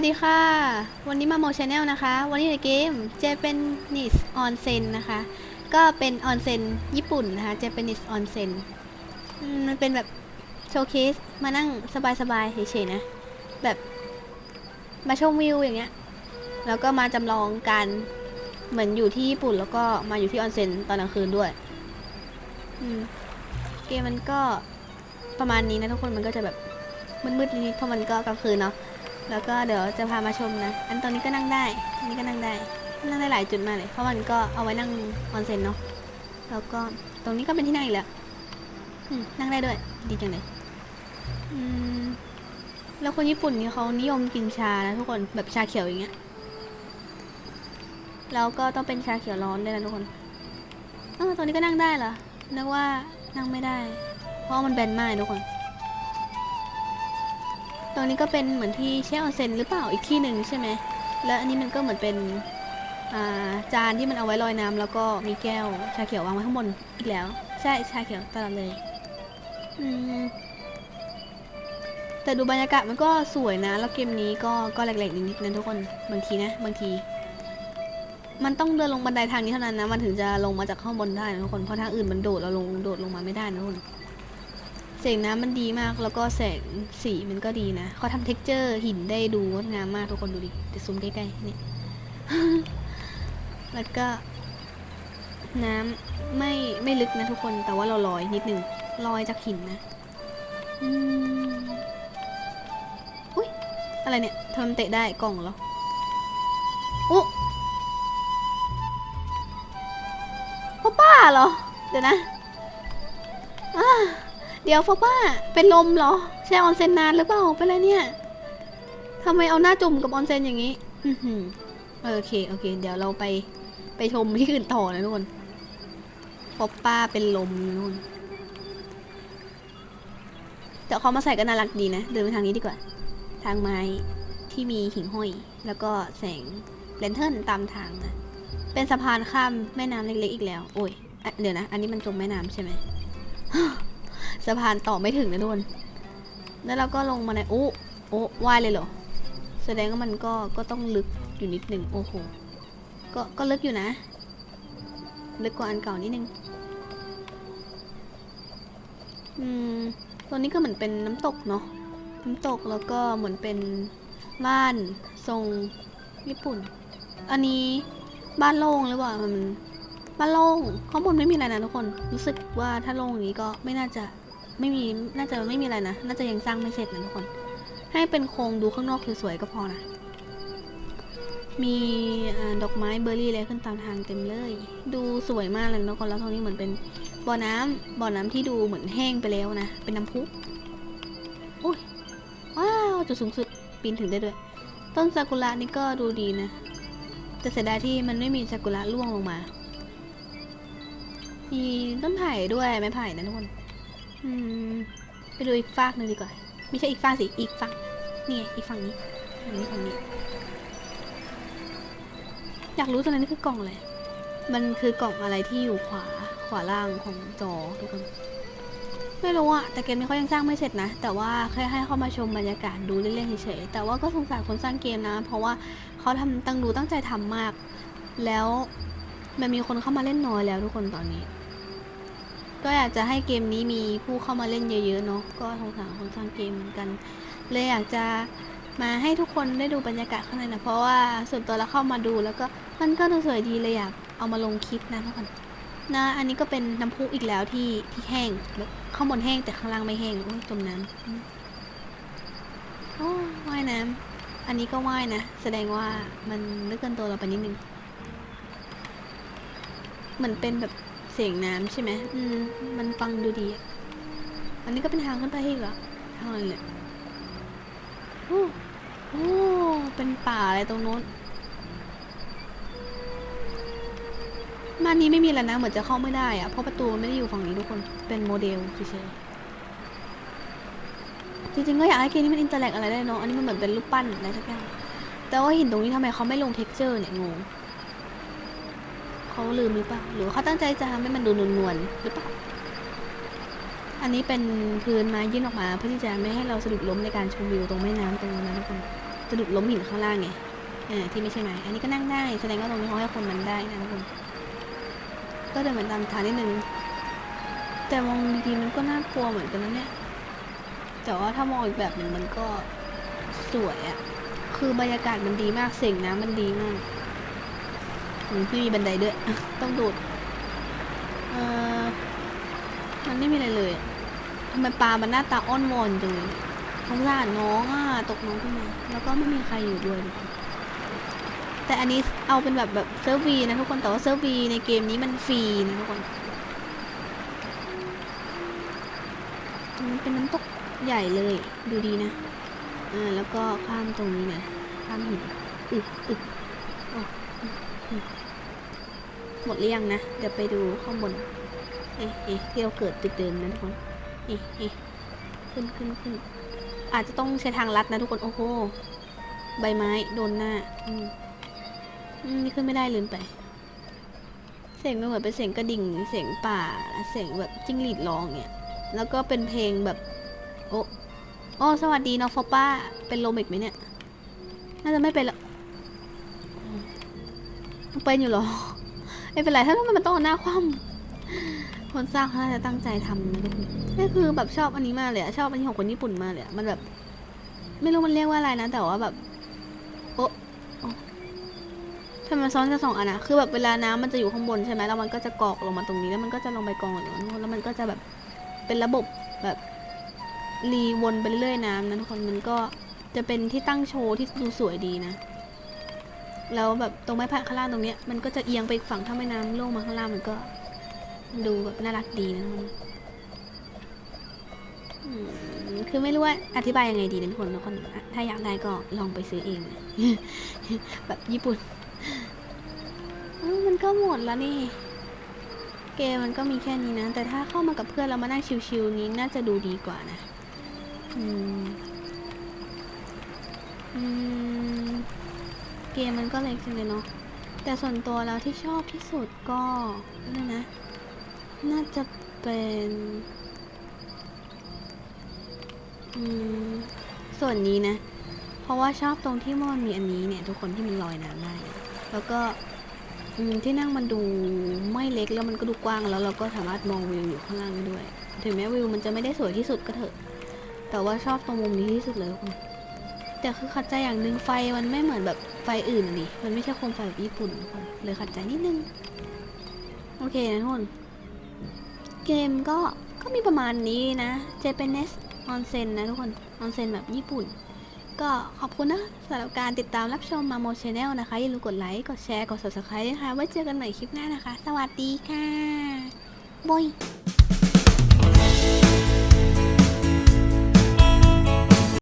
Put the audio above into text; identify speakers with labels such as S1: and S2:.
S1: วัสดีค่ะ วันนี้มาโมชแนลนะคะ วันนี้ในเกม Japanese Onsen นะคะ ก็เป็นออนเซ็นญี่ปุ่นนะคะ Japanese Onsen มันเป็นแบบโชว์เคสมานั่งสบายๆเฉยๆนะ แบบมาชมวิวอย่างเงี้ย แล้วก็มาจำลองการเหมือนอยู่ที่ญี่ปุ่น แล้วก็มาอยู่ที่ออนเซ็นตอนกลางคืนด้วย เกมมันก็ประมาณนี้นะทุกคนมันก็จะแบบมืดๆนิดๆเพราะมันก็กลางคืนเนาะ แล้วก็เดี๋ยวจะพามาชมนะ อันตรงนี้ก็นั่งได้ อันนี้ก็นั่งได้ นั่งได้หลายจุดมากเลย เพราะมันก็เอาไว้นั่งออนเซ็นเนาะ แล้วก็ตรงนี้ก็เป็นที่นั่งอีกแล้วนั่งได้ด้วย ดีจังเลยอืมแล้วคนญี่ปุ่นนี่เขานิยมกินชานะทุกคน แบบชาเขียวอย่างเงี้ย แล้วก็ต้องเป็นชาเขียวร้อนด้วยนะทุกคนเออตรงนี้ก็นั่งได้เหรอนึกว่านั่งไม่ได้ เพราะมันแบนมากทุกคน ตรงนี้ก็เป็นเหมือนที่แช่ออนเซนหรือเปล่าอีกที่หนึ่งใช่ไหมแล้วอันนี้มันก็เหมือนเป็นาจานที่มันเอาไว้ลอยน้ำแล้วก็มีแก้วชาเขียววางไว้ข้างบนอีกแล้ว ใช่ชาเขียวตลอดเลยแต่ดูบรรยากาศมันก็สวยนะ แล้วเกมนี้ก็ก็แหลกๆนิดๆนะทุกคนบางทีนะบางที มันต้องเดินลงบันไดทางนี้เท่านั้นนะ มันถึงจะลงมาจากข้างบนได้นะทุกคนเพราะทางอื่นมันโดดเราลงโดดลงมาไม่ได้นะทุกคน สียงน้ำมันดีมากแล้วก็แสงสีมันก็ดีนะเขาทำเท็กเจอร์หินได้ดูงดงามมากทุกคนดูดิจะซูมใกล้ๆนี่ แล้วก็ น้ำไม่ไม่ลึกนะทุกคนแต่ว่าเราลอยนิดหนึ่งลอยจากหินนะอุ้ยอะไรเนี่ยทำเตะได้กล่องเหรออุ๊พ่อป้าเหรอ เดี๋ยวนะอ่า เดี๋ยวฟอป้าเป็นลมเหรอ แช่ออนเซ็นนานหรือเปล่าเป็นไรเนี่ยทำไมเอาหน้าจุ่มกับออนเซ็นอย่างนี้อือหือโอเคโอเค เดี๋ยวเราไปไปชมที่อื่นต่อนะทุกคนฟอป้าเป็นลมนะทุกคนเดี๋ยวเขามาใส่ก็น่ารักดีนะ เดินไปทางนี้ดีกว่า ทางไม้ที่มีหิ่งห้อย แล้วก็แสงเลนเทิร์นตามทางนะเป็นสะพานข้ามแม่น้ำเล็กๆอีกแล้ว โอ้ยอเดี๋ยวนะ อันนี้มันจมแม่น้ำใช่ไหม สะพานต่อไม่ถึงนะทุกคนแล้วเราก็ลงมาในโอ้โอ้ว่ายเลยเหรอ แสดงว่ามันก็ก็ต้องลึกอยู่นิดหนึ่งโอ้โหก็ก็ลึกอยู่นะ ลึกกว่าอันเก่านิดนึงอืมตัวนี้ก็เหมือนเป็นน้ำตกเนาะน้ำตกแล้วก็เหมือนเป็นบ้านทรงญี่ปุ่น อันนี้บ้านโล่งหรือเปล่ามันบ้านโล่งข้างบนไม่มีอะไรนะทุกคน รู้สึกว่าถ้าโล่งอย่างนี้ก็ไม่น่าจะ ไม่มีน่าจะไม่มีอะไรนะ น่าจะยังสร้างไม่เสร็จนะทุกคน ให้เป็นโครงดูข้างนอกสวยๆก็พอนะ มีอดอกไม้เบอร์รี่อะไรขึ้นตามทางเต็มเลย ดูสวยมากเลยนะทุกคนแล้วตรงนี้เหมือนเป็นบ่อน้ำบ่อน้ำที่ดูเหมือนแห้งไปแล้วนะ เป็นน้ำพุโอ้ยว้าวจุดสูงสุดปีนถึงได้ด้วย ต้นซากุระนี่ก็ดูดีนะ แต่เสียดายที่มันไม่มีซากุระร่วงลงมา มีต้นไผ่ด้วยไม้ไผ่นะทุกคน อืมไปดูอีกฟากหนึ่งดีกว่า ไม่ใช่อีกฟากสิ อีกฝั่งนี่ไงอีกฝั่งนี้ฝั่งนี้ฝั่งนี้ อยากรู้จังเลยนี่คือกล่องอะไร มันคือกล่องอะไรที่อยู่ขวาขวาล่างของจอทุกคน ไม่รู้อะแต่เกมนี้เขายังสร้างไม่เสร็จนะ แต่ว่าแค่ให้เข้ามาชมบรรยากาศดูเล่นๆเฉยๆ แต่ว่าก็สงสารคนสร้างเกมนะ เพราะว่าเขาทำตั้งดูตั้งใจทำมาก แล้วมันมีคนเข้ามาเล่นน้อยแล้วทุกคนตอนนี้ ก็อยากจะให้เกมนี้มีผู้เข้ามาเล่นเยอะๆเนาะก็สงสารคนสร้างเกมเหมือนกัน เลยอยากจะมาให้ทุกคนได้ดูบรรยากาศข้างในนะเพราะว่าส่วนตัวเราเข้ามาดูแล้วก็มันก็ดูสวยดีเลยอยากเอามาลงคลิปนะทุกคนนะอันนี้ก็เป็นน้ำพุอีกแล้วที่ที่แห้งแบบข้างบนแห้งแต่ข้างล่างไม่แห้งโอ้ยจมน้ำอืมโอ้ว่ายน้ำอันนี้ก็ว่ายนะ แสดงว่ามันนึกเกินตัวเราไปนิดนึงเหมือนเป็นแบบ สียงน้ำใช่ไหมอืม มันฟังดูดี อันนี้ก็เป็นทางขึ้นไปอีกเหรอทางเนี่ยโอ้โอ้เป็นป่าอะไรตรงโน้นบ้านนี้ไม่มีแล้วนะ เหมือนจะเข้าไม่ได้อะเพราะประตูมันไม่ได้อยู่ฝั่งนี้ทุกคน เป็นโมเดลเฉยๆจริงๆก็อยากให้เกมนี้มันอินเตอร์แลกอะไรได้เนาะ อันนี้มันเหมือนเป็นรูปปั้นอะไรสักอย่าง แต่ว่าหินตรงนี้ทำไมเขาไม่ลงเท็กเจอร์เนี่ยงง เขาลืมหรือเปล่าหรือเขาตั้งใจจะทำให้มันดูนวลๆหรือเปล่าอันนี้เป็นพื้นไม้ยื่นออกมาเพื่อที่จะไม่ให้เราสะดุดล้มในการชมวิวตรงแม่น้ำตรงนั้นนะทุกคนสะดุดล้มหินข้างล่างไงเออที่ไม่ใช่ไม้อันนี้ก็นั่งได้แสดงว่าตรงนี้เขาให้คนมันได้นะทุกคนก็เดินเหมือนตามทางนิดนึงแต่มองดีๆมันก็น่ากลัวเหมือนกันนะเนี่ยแต่ว่าถ้ามองอีกแบบหนึ่งมันก็สวยอะคือบรรยากาศมันดีมากเสียงน้ำมันดีมาก อืมพี่มีบันไดด้วย ต้องโดดเออมันไม่มีอะไรเลยทำไมปลามันหน้าตาอ้อนวอนจังเลยสงสารน้องอะตกน้องขึ้นมา แล้วก็ไม่มีใครอยู่ด้วย แต่อันนี้เอาเป็นแบบแบบเซิร์ฟวีนะทุกคน แต่ว่าเซิร์ฟวีในเกมนี้มันฟรีนะทุกคนมันเป็นน้ำตกใหญ่เลย ดูดีนะ อ่า แล้วก็ข้ามตรงนี้นะ ข้ามหินอึกอึกอ้อึกอึก หมดหรือยังนะ เดี๋ยวไปดูข้างบน เอ๊ะเอ๊ะที่เราเกิดตึกเดิมนะทุกคน เอ๊ะเอ๊ะขึ้นขึ้นขึ้น อาจจะต้องใช้ทางลัดนะทุกคน โอ้โห ใบไม้โดนหน้า อืมอืมนี่ขึ้นไม่ได้ลืมไป เสียงมันเหมือนเป็นเสียงกระดิ่ง เสียงป่า เสียงแบบจิ้งหรีดร้องเนี่ย แล้วก็เป็นเพลงแบบ โอ้โอ้สวัสดีน้องฟอป้า เป็นโลมิกไหมเนี่ย น่าจะไม่เป็นละอืมเป็นอยู่หรอ ไม่เป็นไรถ้ามันต้องหน้าคว่ำคนสร้างเขาน่าจะตั้งใจทำนะทุกคนนี่คือแบบชอบอันนี้มากเลยอะชอบอันนี้ของคนญี่ปุ่นมากเลยอะมันแบบ ไม่รู้มันเรียกว่าอะไรนะ แต่ว่าแบบโอะโอะทำไมมันซ้อนกันสองอันนะคือแบบเวลาน้ำมันจะอยู่ข้างบนใช่ไหมแล้วมันก็จะกอกลงมาตรงนี้แล้วมันก็จะลงไปกองอยู่ตรงนู้นแล้วมันก็จะแบบเป็นระบบแบบรีวนไปเรื่อยๆน้ำนะทุกคนมันก็จะเป็นที่ตั้งโชว์ที่ดูสวยดีนะ แล้วแบบตรงไม้พายข้างล่างตรงเนี้ยมันก็จะเอียงไปอีกฝั่งถ้าแม่น้ำโล่งมาข้างล่างมันก็ดูแบบน่ารักดีนะคนอืมคือไม่รู้ว่าอธิบายยังไงดีนะทุกคนทุกคนถ้าอยากได้ก็ลองไปซื้อเอง แบบญี่ปุ่นมันก็หมดแล้วนี่ เกมมันก็มีแค่นี้นะ แต่ถ้าเข้ามากับเพื่อนแล้วมานั่งชิวๆนี้น่าจะดูดีกว่านะ อืม อืม กมมันก็เล็กจังเลยเนาะแต่ส่วนตัวแล้วที่ชอบที่สุดก็นั่นะ น่าจะเป็นอืมส่วนนี้นะ เพราะว่าชอบตรงที่มันมีอันนี้เนี่ย ทุกคนที่มันลอยน้ำได้ แล้วก็ที่นั่งมันดูไม่เล็กแล้วมันก็ดูกว้างแล้วเราก็สามารถมองวิวอยู่ข้างล่างได้ด้วย ถึงแม้วิวมันจะไม่ได้สวยที่สุดก็เถอะ แต่ว่าชอบตรงมุมนี้ที่สุดเลยทุกคน แต่คือขัดใจอย่างหนึ่งไฟมันไม่เหมือนแบบไฟอื่นอะดิมันไม่ใช่โคมไฟแบบญี่ปุ่นเลยขัดใจนิดนึง โอเคนะทุกคน เกมก็ก็มีประมาณนี้นะ Japanese Onsen นะทุกคน Onsen แบบญี่ปุ่น ก็ขอบคุณนะสำหรับการติดตามรับชมมาโมชแนลนะคะ อย่าลืมกดไลค์ กดแชร์ กด subscribe นะคะ ไว้เจอกันใหม่คลิปหน้านะคะ สวัสดีค่ะบอย